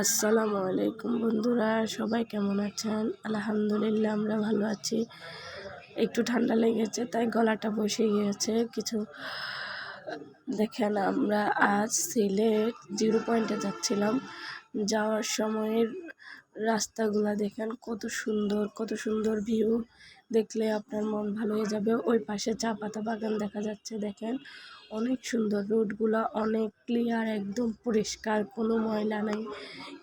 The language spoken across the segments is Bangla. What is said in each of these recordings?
আসসালামু আলাইকুম বন্ধুরা, সবাই কেমন আছেন? আলহামদুলিল্লাহ, আমরা ভালো আছি। একটু ঠান্ডা লেগেছে, তাই গলাটা বসে গিয়েছে। কিছু দেখেন, আমরা আজ সিলেট জিরো পয়েন্টে যাচ্ছিলাম। যাওয়ার সময়ের রাস্তাগুলা দেখেন, কত সুন্দর কত সুন্দর ভিউ দেখলে আপনার মন ভালো হয়ে যাবে। ওই পাশে চা পাতা বাগান দেখা যাচ্ছে, দেখেন। অনেক সুন্দর রোডগুলো, অনেক ক্লিয়ার একদম পরিষ্কার, কোনো ময়লা নাই,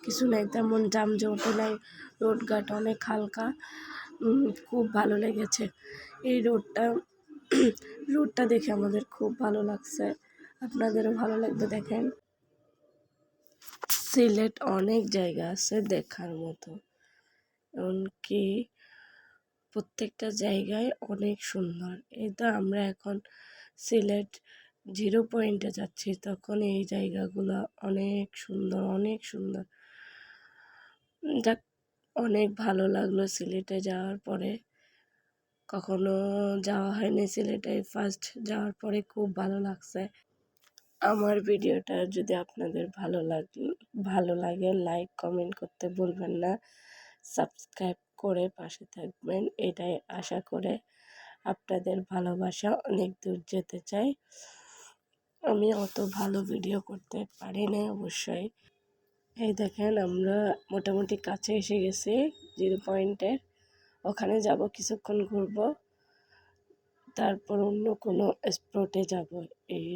কিছু নাই, তেমন জামজট নাই। রোডঘাট অনেক হালকা খুব ভালো লেগেছে। এই রোডটা রোডটা দেখে আমাদের খুব ভালো লাগছে। আপনাদেরও ভালো লাগবে, দেখেন। সিলেট অনেক জায়গা আছে দেখার মতো। এমনকি প্রত্যেকটা জায়গায় অনেক সুন্দর। এই তো আমরা এখন সিলেট জিরো পয়েন্টে যাচ্ছি, তখন এই জায়গাগুলো অনেক সুন্দর অনেক সুন্দর। যাক, অনেক ভালো লাগল সিলেটে যাওয়ার পরে। কখনো যাওয়া হয়নি সিলেটে ফার্স্ট যাওয়ার পরে খুব ভালো লাগছে। আমার ভিডিওটা যদি আপনাদের ভালো লাগে ভালো লাগে লাইক কমেন্ট করতে বলবেন না। সাবস্ক্রাইব করে পাশে থাকবেন, এটাই আশা করে আপনাদের ভালোবাসা অনেক দূর যেতে চাই। আমি অত ভালো ভিডিও করতে পারি না অবশ্যই। এই দেখেন, আমরা মোটামুটি কাছে এসে গেছি জিরো পয়েন্টের। ওখানে যাব, কিছুক্ষণ ঘুরব। তারপর অন্য কোনো স্পটে যাব। এই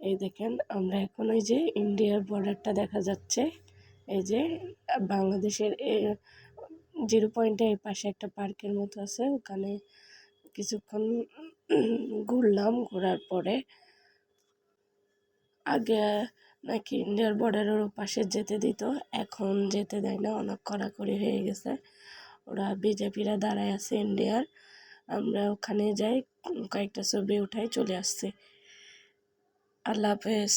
এই দেখেন, আমরা এখন ওই যে ইন্ডিয়ার বর্ডারটা দেখা যাচ্ছে। এই যে, বাংলাদেশের জিরো পয়েন্টের পাশে একটা পার্কের মতো আছে, ওখানে কিছুক্ষণ ঘুরলাম, ঘোরার পরে আগে নাকি ইন্ডিয়ার বর্ডারের পাশে যেতে দিত, এখন যেতে দেয় না, অনেক কড়াকড়ি হয়ে গেছে। ওরা বিজেপিরা দাঁড়ায় আছে ইন্ডিয়ার, আমরা ওখানে যাই, কয়েকটা ছবি উঠাই, চলে আসছি। আল্লাহ হাফেজ